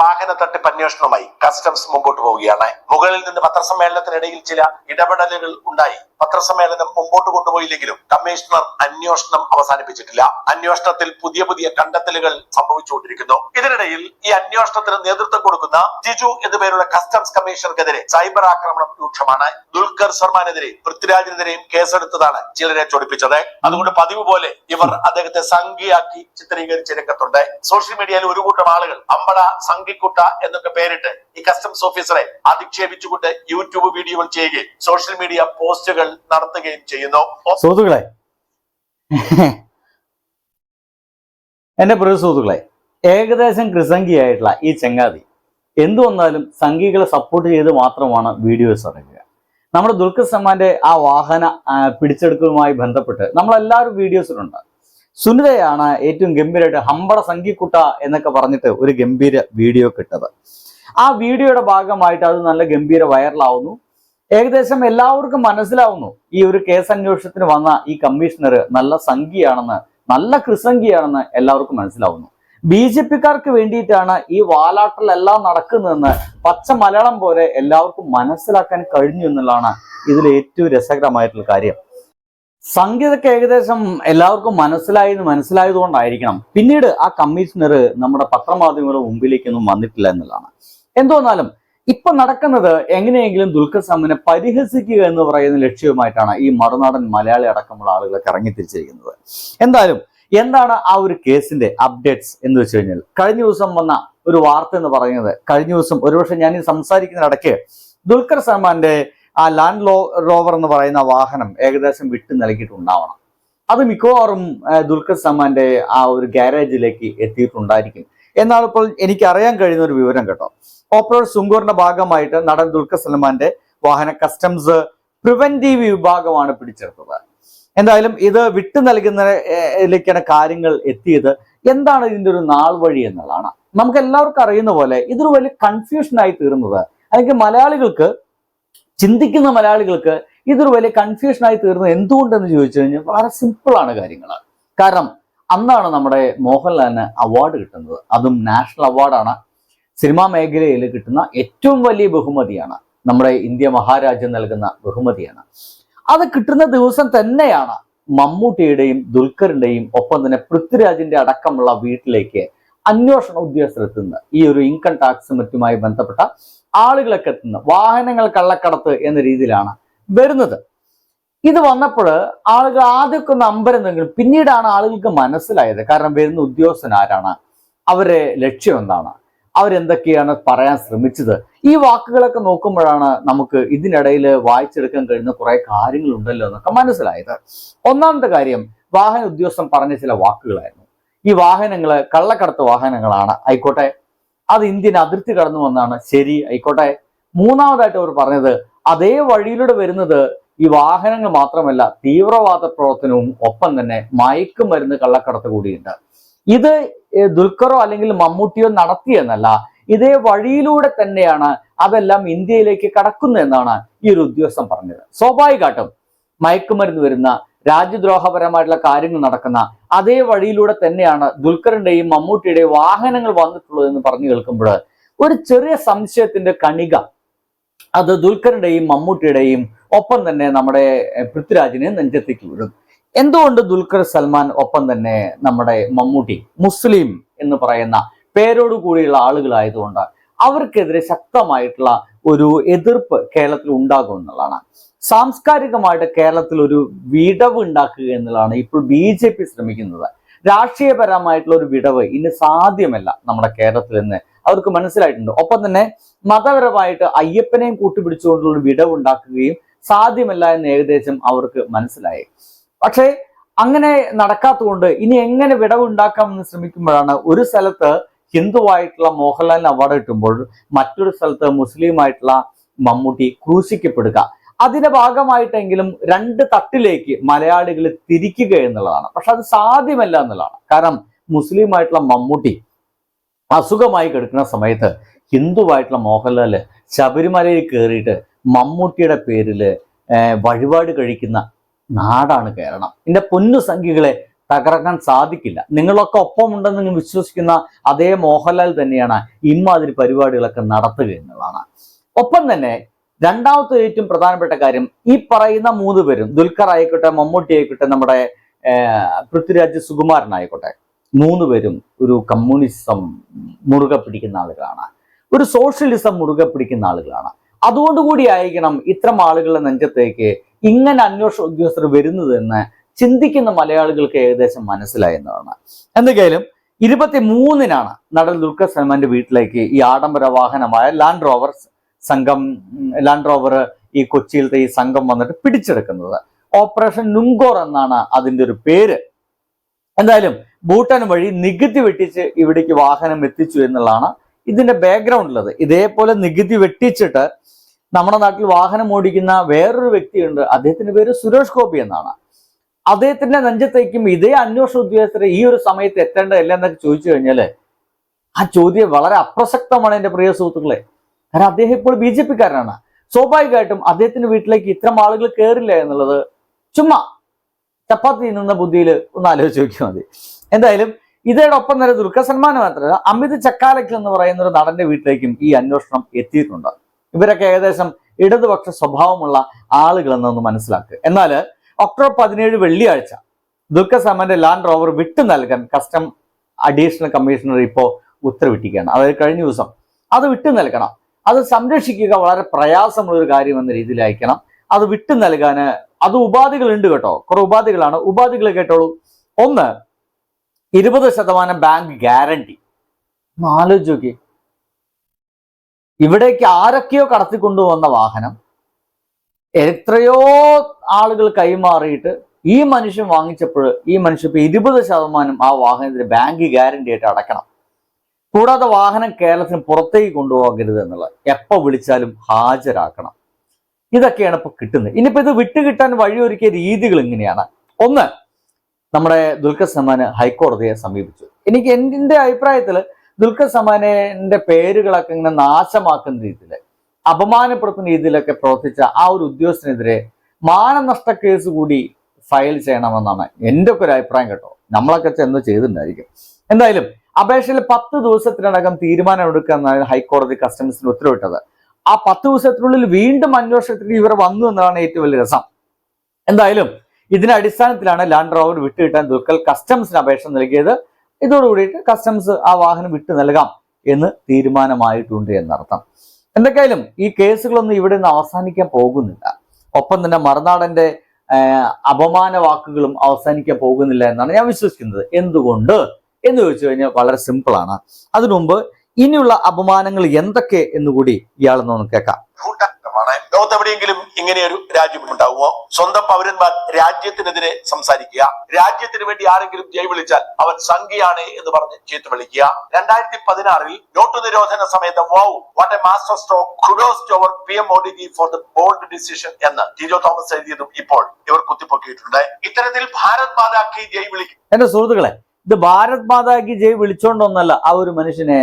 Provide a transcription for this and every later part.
വാഹന തട്ടിപ്പ് അന്വേഷണവുമായി കസ്റ്റംസ് മുമ്പോട്ട് പോവുകയാണ്. മുകളിൽ നിന്ന് പത്രസമ്മേളനത്തിനിടയിൽ ചില ഇടപെടലുകൾ ഉണ്ടായി. പത്രസമ്മേളനം മുമ്പോട്ട് കൊണ്ടുപോയില്ലെങ്കിലും കമ്മീഷണർ അന്വേഷണം അവസാനിപ്പിച്ചിട്ടില്ല. അന്വേഷണത്തിൽ പുതിയ പുതിയ കണ്ടെത്തലുകൾ സംഭവിച്ചുകൊണ്ടിരിക്കുന്നു. ഇതിനിടയിൽ ഈ അന്വേഷണത്തിന് നേതൃത്വം കൊടുക്കുന്ന ജിജു എന്നുപേരുള്ള കസ്റ്റംസ് കമ്മീഷണർക്കെതിരെ സൈബർ ആക്രമണം രൂക്ഷമാണ്. ദുൽഖർ സൽമാനെതിരെ പൃഥ്വിരാജിനെതിരെയും കേസെടുത്തതാണ് ചിലരെ ചൊടിപ്പിച്ചത്. അതുകൊണ്ട് പതിവ് പോലെ ഇവർ അദ്ദേഹത്തെ സംഖ്യയാക്കി ചിത്രീകരിച്ച രംഗത്തുണ്ട്. സോഷ്യൽ മീഡിയയിൽ ഒരു കൂട്ടം ആളുകൾ അമ്പട സംഘിക്കുട്ട എന്നൊക്കെ പേരിട്ട് ഈ കസ്റ്റംസ് ഓഫീസറെ അധിക്ഷേപിച്ചുകൊണ്ട് യൂട്യൂബ് വീഡിയോകൾ ചെയ്യുകയും സോഷ്യൽ മീഡിയ പോസ്റ്റുകൾ നടത്തുകയും ചെയ്യുന്നു. സുഹൃത്തുക്കളെ എന്റെ പ്രിയ സുഹൃത്തുക്കളെ ഏകദേശം കൃസംഗിയായിട്ടുള്ള ഈ ചങ്ങാതി എന്തു വന്നാലും സംഘികളെ സപ്പോർട്ട് ചെയ്ത് മാത്രമാണ് വീഡിയോസ് ഇറങ്ങുക. നമ്മുടെ ദുൽഖർ സമാന്റെ ആ വാഹന പിടിച്ചെടുക്കലുമായി ബന്ധപ്പെട്ട് നമ്മളെല്ലാവരും വീഡിയോസിലുണ്ട് സുനിതയാണ് ഏറ്റവും ഗംഭീരമായിട്ട് ഹമ്പട സംഘിക്കുട്ട എന്നൊക്കെ പറഞ്ഞിട്ട് ഒരു ഗംഭീര വീഡിയോ കിട്ടത്. ആ വീഡിയോയുടെ ഭാഗമായിട്ട് അത് നല്ല ഗംഭീര വൈറലാവുന്നു. ഏകദേശം എല്ലാവർക്കും മനസ്സിലാവുന്നു. ഈ ഒരു കേസ് അന്വേഷണത്തിന് വന്ന ഈ കമ്മീഷണർ നല്ല സംഖ്യയാണെന്ന് നല്ല കൃസംഖ്യയാണെന്ന് എല്ലാവർക്കും മനസ്സിലാവുന്നു. ബി ജെ പിക്കാർക്ക് വേണ്ടിയിട്ടാണ് ഈ വാലാട്ടലെല്ലാം നടക്കുന്നതെന്ന് പച്ച മലയാളം പോലെ എല്ലാവർക്കും മനസ്സിലാക്കാൻ കഴിഞ്ഞു എന്നുള്ളതാണ് ഇതിൽ ഏറ്റവും രസകരമായിട്ടുള്ള കാര്യം. സംഗീതಕ್ಕೆ ഏകദേശം എല്ലാവർക്കും മനസ്സിലായെന്ന് മനസ്സിലായതുകൊണ്ടായിരിക്കണം. പിന്നീട് ആ കമ്മീഷണർ നമ്മുടെ പത്രമാധ്യമങ്ങളുടെ മുമ്പിലേക്കൊന്നും വന്നിട്ടില്ല എന്നുള്ളതാണ്. എന്തോന്നാലും ഇപ്പൊ നടക്കുന്നത് എങ്ങനെയെങ്കിലും ദുൽഖർ സൽമാനെ പരിഹസിക്കുക എന്ന് പറയുന്ന ലക്ഷ്യവുമായിട്ടാണ് ഈ മറുനാടൻ മലയാളി അടക്കമുള്ള ആളുകളൊക്കെ ഇറങ്ങി തിരിച്ചിരിക്കുന്നത് എന്തായാലും എന്താണ് ആ ഒരു കേസിന്റെ അപ്ഡേറ്റ്സ് എന്ന് വെച്ച് കഴിഞ്ഞാൽ കഴിഞ്ഞ ദിവസം വന്ന ഒരു വാർത്ത എന്ന് പറയുന്നത് കഴിഞ്ഞ ദിവസം ഒരുപക്ഷെ ഞാൻ ഈ സംസാരിക്കുന്നതിനിടയ്ക്ക് ദുൽഖർ സൽമാന്റെ ആ ലാൻഡ് ലോ റോവർ എന്ന് പറയുന്ന വാഹനം ഏകദേശം വിട്ടു നൽകിയിട്ടുണ്ടാവണം. അത് മിക്കവാറും ദുൽഖർ സൽമാന്റെ ആ ഒരു ഗാരേജിലേക്ക് എത്തിയിട്ടുണ്ടായിരിക്കും. എന്നാൽ ഇപ്പോൾ എനിക്ക് അറിയാൻ കഴിയുന്ന ഒരു വിവരം കേട്ടോ. ഓപ്പറേഷൻ സുങ്കൂറിന്റെ ഭാഗമായിട്ട് നടൻ ദുൽഖർ സൽമാന്റെ വാഹന കസ്റ്റംസ് പ്രിവെന്റീവ് വിഭാഗമാണ് പിടിച്ചെടുത്തത്. എന്തായാലും ഇത് വിട്ടു നൽകുന്നതിലേക്കാണ് കാര്യങ്ങൾ എത്തിയത്. എന്താണ് ഇതിന്റെ ഒരു നാൾ വഴി എന്നുള്ളതാണ്. നമുക്ക് എല്ലാവർക്കും അറിയുന്ന പോലെ ഇതൊരു വലിയ കൺഫ്യൂഷൻ ആയി തീർന്നത് അല്ലെങ്കിൽ മലയാളികൾക്ക് ചിന്തിക്കുന്ന മലയാളികൾക്ക് ഇതൊരു വലിയ കൺഫ്യൂഷനായി തീർന്നത് എന്തുകൊണ്ടെന്ന് ചോദിച്ചു കഴിഞ്ഞാൽ വളരെ സിമ്പിളാണ് കാര്യങ്ങൾ കാരണം അന്നാണ് നമ്മുടെ മോഹൻലാലിന് അവാർഡ് കിട്ടുന്നത്. അതും നാഷണൽ അവാർഡാണ് സിനിമാ മേഖലയിൽ കിട്ടുന്ന ഏറ്റവും വലിയ ബഹുമതിയാണ്. നമ്മുടെ ഇന്ത്യ മഹാരാജ്യം നൽകുന്ന ബഹുമതിയാണ്. അത് കിട്ടുന്ന ദിവസം തന്നെയാണ് മമ്മൂട്ടിയുടെയും ദുൽഖറിന്റെയും ഒപ്പം തന്നെ പൃഥ്വിരാജിന്റെ അടക്കമുള്ള വീട്ടിലേക്ക് അന്വേഷണ ഉദ്യോഗസ്ഥർ എത്തുന്നത് ഈ ഒരു ഇൻകം ടാക്സ് മറ്റുമായി ബന്ധപ്പെട്ട ആളുകളൊക്കെ എത്തുന്നത് വാഹനങ്ങൾ കള്ളക്കടത്ത് എന്ന രീതിയിലാണ് വരുന്നത്. ഇത് വന്നപ്പോൾ ആളുകൾ ആദ്യമൊക്കെ ഒന്ന് അമ്പരന്നെങ്കിലും പിന്നീടാണ് ആളുകൾക്ക് മനസ്സിലായത് കാരണം വരുന്ന ഉദ്യോഗസ്ഥൻ ആരാണ്? അവരെ ലക്ഷ്യം എന്താണ്? അവരെന്തൊക്കെയാണ് പറയാൻ ശ്രമിച്ചത്? ഈ വാക്കുകളൊക്കെ നോക്കുമ്പോഴാണ് നമുക്ക് ഇതിനിടയിൽ വായിച്ചെടുക്കാൻ കഴിയുന്ന കുറെ കാര്യങ്ങളുണ്ടല്ലോ എന്നൊക്കെ മനസ്സിലായത്. ഒന്നാമത്തെ കാര്യം വാഹന ഉദ്യോഗസ്ഥൻ പറഞ്ഞ ചില വാക്കുകളായിരുന്നു. ഈ വാഹനങ്ങൾ കള്ളക്കടത്ത് വാഹനങ്ങളാണ്. ആയിക്കോട്ടെ. അത് ഇന്ത്യൻ അതിർത്തി കടന്നു വന്നാണ്. ശരി ആയിക്കോട്ടെ. മൂന്നാമതായിട്ട് അവർ പറഞ്ഞത് അതേ വഴിയിലൂടെ വരുന്നത് ഈ വാഹനങ്ങൾ മാത്രമല്ല തീവ്രവാദ പ്രവർത്തനവും ഒപ്പം തന്നെ മയക്കുമരുന്ന് കള്ളക്കടത്ത് കൂടിയുണ്ട്. ഇത് ദുൽഖറോ അല്ലെങ്കിൽ മമ്മൂട്ടിയോ നടത്തിയെന്നല്ല ഇതേ വഴിയിലൂടെ തന്നെയാണ് അതെല്ലാം ഇന്ത്യയിലേക്ക് കടക്കുന്നതെന്നാണ് ഈ ഒരു ഉദ്യോഗസ്ഥൻ പറഞ്ഞത്. സ്വാഭാവികമായിട്ടും മയക്കുമരുന്ന് വരുന്ന രാജ്യദ്രോഹപരമായിട്ടുള്ള കാര്യങ്ങൾ നടക്കുന്ന അതേ വഴിയിലൂടെ തന്നെയാണ് ദുൽഖറിന്റെയും മമ്മൂട്ടിയുടെയും വാഹനങ്ങൾ വന്നിട്ടുള്ളത് എന്ന് പറഞ്ഞു കേൾക്കുമ്പോൾ ഒരു ചെറിയ സംശയത്തിന്റെ കണിക. അത് ദുൽഖറിന്റെയും മമ്മൂട്ടിയുടെയും ഒപ്പം തന്നെ നമ്മുടെ പൃഥ്വിരാജിനെ നെഞ്ചത്തേക്ക് വിടും എന്തുകൊണ്ട് ദുൽഖർ സൽമാൻ ഒപ്പം തന്നെ നമ്മുടെ മമ്മൂട്ടി മുസ്ലിം എന്ന് പറയുന്ന പേരോട് കൂടിയുള്ള ആളുകളായതുകൊണ്ട് അവർക്കെതിരെ ശക്തമായിട്ടുള്ള ഒരു എതിർപ്പ് കേരളത്തിൽ ഉണ്ടാകും എന്നുള്ളതാണ്. സാംസ്കാരികമായിട്ട് കേരളത്തിൽ ഒരു വിടവ് ഉണ്ടാക്കുക എന്നുള്ളതാണ് ഇപ്പോൾ ബി ജെ പി ശ്രമിക്കുന്നത്. രാഷ്ട്രീയപരമായിട്ടുള്ള ഒരു വിടവ് ഇനി സാധ്യമല്ല നമ്മുടെ കേരളത്തിൽ നിന്ന് അവർക്ക് മനസ്സിലായിട്ടുണ്ട്. ഒപ്പം തന്നെ മതപരമായിട്ട് അയ്യപ്പനെയും കൂട്ടുപിടിച്ചുകൊണ്ടുള്ള ഒരു വിടവ് ഉണ്ടാക്കുകയും സാധ്യമല്ല എന്ന് ഏകദേശം അവർക്ക് മനസ്സിലായി. പക്ഷേ അങ്ങനെ നടക്കാത്തതുകൊണ്ട് ഇനി എങ്ങനെ വിടവ് ഉണ്ടാക്കാമെന്ന് ശ്രമിക്കുമ്പോഴാണ് ഒരു സ്ഥലത്ത് ഹിന്ദുവായിട്ടുള്ള മോഹൻലാലിന് അവാർഡ് കിട്ടുമ്പോൾ മറ്റൊരു സ്ഥലത്ത് മുസ്ലിമായിട്ടുള്ള മമ്മൂട്ടി ക്രൂശിക്കപ്പെടുക. അതിന്റെ ഭാഗമായിട്ടെങ്കിലും രണ്ട് തട്ടിലേക്ക് മലയാളികൾ തിരിക്കുക എന്നുള്ളതാണ്. പക്ഷെ അത് സാധ്യമല്ല എന്നുള്ളതാണ്. കാരണം മുസ്ലിം ആയിട്ടുള്ള മമ്മൂട്ടി അസുഖമായി കിടക്കുന്ന സമയത്ത് ഹിന്ദുവായിട്ടുള്ള മോഹൻലാൽ ശബരിമലയിൽ കയറിയിട്ട് മമ്മൂട്ടിയുടെ ഏർ വഴിപാട് കഴിക്കുന്ന നാടാണ് കേരളം. എന്റെ പൊന്നു സംഖ്യകളെ തകർക്കാൻ സാധിക്കില്ല. നിങ്ങളൊക്കെ ഒപ്പമുണ്ടെന്ന് നിങ്ങൾ വിശ്വസിക്കുന്ന അതേ മോഹൻലാൽ തന്നെയാണ് ഇമ്മാതിരി പരിപാടികളൊക്കെ നടത്തുക എന്നുള്ളതാണ്. ഒപ്പം തന്നെ രണ്ടാമത്തെ ഏറ്റവും പ്രധാനപ്പെട്ട കാര്യം ഈ പറയുന്ന മൂന്ന് പേരും ദുൽഖർ ആയിക്കോട്ടെ മമ്മൂട്ടി ആയിക്കോട്ടെ നമ്മുടെ പൃഥ്വിരാജ് സുകുമാരൻ ആയിക്കോട്ടെ മൂന്ന് പേരും ഒരു കമ്മ്യൂണിസം മുറുകെ പിടിക്കുന്ന ആളുകളാണ്. ഒരു സോഷ്യലിസം മുറുകെ പിടിക്കുന്ന ആളുകളാണ്. അതുകൊണ്ടുകൂടി ആയിരിക്കണം ഇത്തരം ആളുകളുടെ നെഞ്ചത്തേക്ക് ഇങ്ങനെ അന്വേഷണ ഉദ്യോഗസ്ഥർ വരുന്നതെന്ന് ചിന്തിക്കുന്ന മലയാളികൾക്ക് ഏകദേശം മനസ്സിലായെന്നതാണ് എന്തെങ്കിലും ഇരുപത്തി മൂന്നിനാണ് നടൻ ദുൽഖർ സൽമാന്റെ വീട്ടിലേക്ക് ഈ ആഡംബര വാഹനമായ ലാൻഡ് റോവർ സംഘം ലാൻഡ് റോവർ ഈ കൊച്ചിയിലത്തെ ഈ സംഘം വന്നിട്ട് പിടിച്ചെടുക്കുന്നത്. ഓപ്പറേഷൻ നുങ്കോർ എന്നാണ് അതിന്റെ ഒരു പേര്. എന്തായാലും ഭൂട്ടാൻ വഴി നികുതി വെട്ടിച്ച് ഇവിടേക്ക് വാഹനം എത്തിച്ചു എന്നുള്ളതാണ് ഇതിന്റെ ബാക്ക്ഗ്രൗണ്ടിലത് ഇതേപോലെ നികുതി വെട്ടിച്ചിട്ട് നമ്മുടെ നാട്ടിൽ വാഹനം ഓടിക്കുന്ന വേറൊരു വ്യക്തിയുണ്ട്. അദ്ദേഹത്തിന്റെ പേര് സുരേഷ് ഗോപി എന്നാണ്. അദ്ദേഹത്തിന്റെ നെഞ്ചത്തേക്കും ഇതേ അന്വേഷണ ഉദ്യോഗസ്ഥരെ ഈ ഒരു സമയത്ത് എത്തേണ്ടതല്ല എന്നൊക്കെ ചോദിച്ചു കഴിഞ്ഞാൽ ആ ചോദ്യം വളരെ അപ്രസക്തമാണ് എന്റെ പ്രിയ സുഹൃത്തുക്കളെ. കാരണം അദ്ദേഹം ഇപ്പോൾ ബി ജെ പിക്കാരനാണ്. സ്വാഭാവികമായിട്ടും അദ്ദേഹത്തിന്റെ വീട്ടിലേക്ക് ഇത്തരം ആളുകൾ കയറില്ല എന്നുള്ളത് ചുമ്മാ ചപ്പാത്തി നിന്ന ബുദ്ധിയിൽ ഒന്ന് ആലോചിച്ച് നോക്കിയാൽ മതി. എന്തായാലും ഇതോടൊപ്പം തന്നെ ദുൽഖർ സൽമാൻ മാത്രമല്ല അമിത് ചക്കാലക്കൽ എന്ന് പറയുന്ന ഒരു നടന്റെ വീട്ടിലേക്കും ഈ അന്വേഷണം എത്തിയിട്ടുണ്ട്. ഇവരൊക്കെ ഏകദേശം ഇടതുപക്ഷ സ്വഭാവമുള്ള ആളുകളെന്നൊന്ന് മനസ്സിലാക്കുക എന്നാൽ ഒക്ടോബർ പതിനേഴ് വെള്ളിയാഴ്ച ദുൽഖർ സൽമാന്റെ ലാൻഡ് റോവർ വിട്ടു നൽകാൻ കസ്റ്റം അഡീഷണൽ കമ്മീഷണർ ഇപ്പോൾ ഉത്തരവിട്ടിരിക്കുകയാണ്. അതായത് കഴിഞ്ഞ ദിവസം അത് വിട്ടു നൽകണം. അത് സംരക്ഷിക്കുക വളരെ പ്രയാസമുള്ള ഒരു കാര്യം എന്ന രീതിയിൽ അയക്കണം അത് വിട്ടു നൽകാന് അത് ഉപാധികൾ ഉണ്ട് കേട്ടോ. കുറെ ഉപാധികളാണ്. ഉപാധികൾ കേട്ടോളൂ. ഒന്ന് ഇരുപത് ശതമാനം ബാങ്ക് ഗ്യാരണ്ടി. ആലോചിച്ച് നോക്കി ഇവിടേക്ക് ആരൊക്കെയോ കടത്തിക്കൊണ്ടുവന്ന വാഹനം എത്രയോ ആളുകൾ കൈമാറിയിട്ട് ഈ മനുഷ്യൻ വാങ്ങിച്ചപ്പോൾ ഈ മനുഷ്യൻ ഇരുപത് ശതമാനം ആ വാഹനത്തിന് ബാങ്ക് ഗ്യാരണ്ടി ആയിട്ട് അടയ്ക്കണം. കൂടാതെ വാഹനം കേരളത്തിന് പുറത്തേക്ക് കൊണ്ടുപോകരുത് എന്നുള്ളത്. എപ്പോൾ വിളിച്ചാലും ഹാജരാക്കണം. ഇതൊക്കെയാണ് ഇപ്പോൾ കിട്ടുന്നത്. ഇനിയിപ്പോൾ ഇത് വിട്ടുകിട്ടാൻ വഴിയൊരുക്കിയ രീതികൾ ഇങ്ങനെയാണ്. ഒന്ന് നമ്മുടെ ദുൽഖർ സമാന് ഹൈക്കോടതിയെ സമീപിച്ചു. എനിക്ക് എന്റെ അഭിപ്രായത്തിൽ ദുൽഖർ സൽമാനിന്റെ പേരുകളൊക്കെ ഇങ്ങനെ നാശമാക്കുന്ന രീതിയിൽ അപമാനപ്പെടുത്തുന്ന രീതിയിലൊക്കെ പ്രവർത്തിച്ച ആ ഒരു ഉദ്യോഗസ്ഥനെതിരെ മാനനഷ്ട കേസ് കൂടി ഫയൽ ചെയ്യണമെന്നാണ് എന്റെ ഒക്കെ ഒരു അഭിപ്രായം കേട്ടോ. നമ്മളൊക്കെ ചെന്ന് ചെയ്തിട്ടുണ്ടായിരിക്കും. എന്തായാലും അപേക്ഷയിൽ പത്ത് ദിവസത്തിനകം തീരുമാനമെടുക്കുക എന്നാണ് ഹൈക്കോടതി കസ്റ്റംസിന് ഉത്തരവിട്ടത്. ആ പത്ത് ദിവസത്തിനുള്ളിൽ വീണ്ടും അന്വേഷണത്തിന് ഇവർ വന്നു എന്നതാണ് ഏറ്റവും വലിയ രസം. എന്തായാലും ഇതിന്റെ അടിസ്ഥാനത്തിലാണ് ലാൻഡ് റോവർ വിട്ടുകിട്ടാൻ ദുൽഖൽ കസ്റ്റംസിന് അപേക്ഷ നൽകിയത്. ഇതോടുകൂടിയിട്ട് കസ്റ്റംസ് ആ വാഹനം വിട്ടു നൽകാം എന്ന് തീരുമാനമായിട്ടുണ്ട് എന്നർത്ഥം. എന്തൊക്കെയായാലും ഈ കേസുകളൊന്നും ഇവിടെ നിന്ന് അവസാനിക്കാൻ പോകുന്നില്ല. ഒപ്പം തന്നെ മറുനാടന്റെ അപമാന വാക്കുകളും അവസാനിക്കാൻ പോകുന്നില്ല എന്നാണ് ഞാൻ വിശ്വസിക്കുന്നത്. എന്തുകൊണ്ട്? എന്ന് ചോദിച്ചു കഴിഞ്ഞാൽ വളരെ സിമ്പിളാണ് അതിനുമുമ്പ് ഇനിയുള്ള അപമാനങ്ങൾ എന്തൊക്കെ എന്നുകൂടി ഇയാളെന്ന് കേൾക്കാം. ലോകത്തെവിടെയെങ്കിലും ഇങ്ങനെയൊരു രാജ്യം ഉണ്ടാവുമോ? സ്വന്തം പൗരന്മാർ രാജ്യത്തിനെതിരെ സംസാരിക്കുക. രാജ്യത്തിന് വേണ്ടി ആരെങ്കിലും ജയ് വിളിച്ചാൽ അവൻ സംഖ്യയാണ് എന്ന് പറഞ്ഞ് ചീത്ത വിളിക്കുക. രണ്ടായിരത്തി പതിനാറിൽ നോട്ടു നിരോധന സമയത്ത് wow what a master stroke kudos to our P M for the bold decision എന്ന് ടിജോ തോമസ് എഴുതിയതും ഇപ്പോൾ ഇവർ കുത്തിപ്പൊക്കിയിട്ടുണ്ട്. ഇത്തരത്തിൽ ഭാരത് മാതാക്കി ജയ് വിളിക്കും എന്റെ സുഹൃത്തുക്കളെ ഇത് ഭാരത് മാതാക്കി ജയ് വിളിച്ചോണ്ടൊന്നല്ല ആ ഒരു മനുഷ്യനെ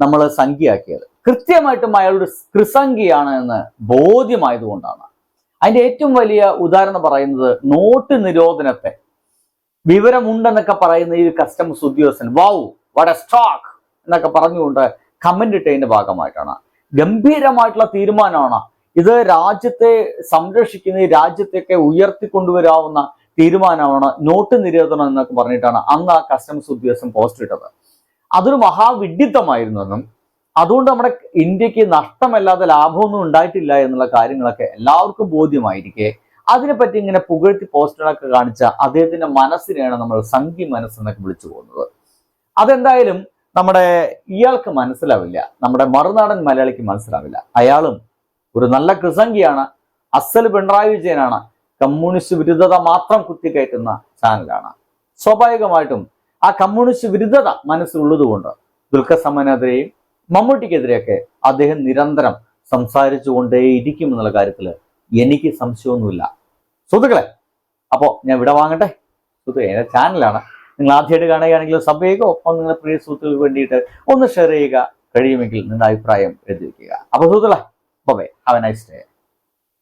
നമ്മൾ സംഖ്യയാക്കിയത് കൃത്യമായിട്ടും അയാളൊരു കൃസംഖ്യയാണ് എന്ന് ബോധ്യമായതുകൊണ്ടാണ്. അതിന്റെ ഏറ്റവും വലിയ ഉദാഹരണം പറയുന്നത് നോട്ട് നിരോധനത്തെ. വിവരമുണ്ടെന്നൊക്കെ പറയുന്ന ഈ കസ്റ്റംസ് ഉദ്യോഗസ്ഥൻ വൗ വട സ്റ്റോക്ക് എന്നൊക്കെ പറഞ്ഞുകൊണ്ട് കമന്റ് ഇട്ടതിന്റെ ഭാഗമായിട്ടാണ്. ഗംഭീരമായിട്ടുള്ള തീരുമാനമാണ്. ഇത് രാജ്യത്തെ സംരക്ഷിക്കുന്ന രാജ്യത്തെയൊക്കെ ഉയർത്തിക്കൊണ്ടുവരാവുന്ന തീരുമാനമാണ് നോട്ട് നിരോധനം എന്നൊക്കെ പറഞ്ഞിട്ടാണ് അന്ന് ആ കസ്റ്റംസ് ഉദ്യോഗസ്ഥൻ പോസ്റ്റ് ഇട്ടത്. അതൊരു മഹാവിഡിത്തമായിരുന്നു എന്നും അതുകൊണ്ട് നമ്മുടെ ഇന്ത്യയ്ക്ക് നഷ്ടമല്ലാതെ ലാഭമൊന്നും ഉണ്ടായിട്ടില്ല എന്നുള്ള കാര്യങ്ങളൊക്കെ എല്ലാവർക്കും ബോധ്യമായിരിക്കെ. അതിനെപ്പറ്റി ഇങ്ങനെ പുകഴ്ത്തി പോസ്റ്ററൊക്കെ കാണിച്ച അദ്ദേഹത്തിന്റെ മനസ്സിനെയാണ് നമ്മൾ സംഘി മനസ്സെന്നൊക്കെ വിളിച്ചു പോകുന്നത്. അതെന്തായാലും നമ്മുടെ ഇയാൾക്ക് മനസ്സിലാവില്ല. നമ്മുടെ മറുനാടൻ മലയാളിക്ക് മനസ്സിലാവില്ല. അയാളും ഒരു നല്ല കൃസംഖിയാണ് അസൽ പിണറായി വിജയനാണ്. കമ്മ്യൂണിസ്റ്റ് വിരുദ്ധത മാത്രം കുത്തിക്കയറ്റുന്ന ചാനലാണ്. സ്വാഭാവികമായിട്ടും ആ കമ്മ്യൂണിസ്റ്റ് വിരുദ്ധത മനസ്സിലുള്ളതുകൊണ്ട് ദുൽഖർ സൽമാനെതിരെയും മമ്മൂട്ടിക്കെതിരെയൊക്കെ അദ്ദേഹം നിരന്തരം സംസാരിച്ചു കൊണ്ടേയിരിക്കും എന്നുള്ള കാര്യത്തിൽ എനിക്ക് സംശയമൊന്നുമില്ല. സുഹൃത്തുക്കളെ അപ്പോൾ ഞാൻ വിട വാങ്ങട്ടെ? സുഹൃത്തുക്കളെ എന്റെ ചാനലാണ്. നിങ്ങൾ ആദ്യമായിട്ട് കാണുകയാണെങ്കിൽ സബ് ചെയ്യുക ഒപ്പം നിങ്ങളുടെ പ്രിയ സുഹൃത്തുക്കൾക്ക് വേണ്ടിയിട്ട് ഒന്ന് ഷെയർ ചെയ്യുക കഴിയുമെങ്കിൽ നിങ്ങളുടെ അഭിപ്രായം എഴുതി വയ്ക്കുക. അപ്പോൾ സുഹൃത്തുക്കളെ ബൈ ഹാവ് എ നൈസ്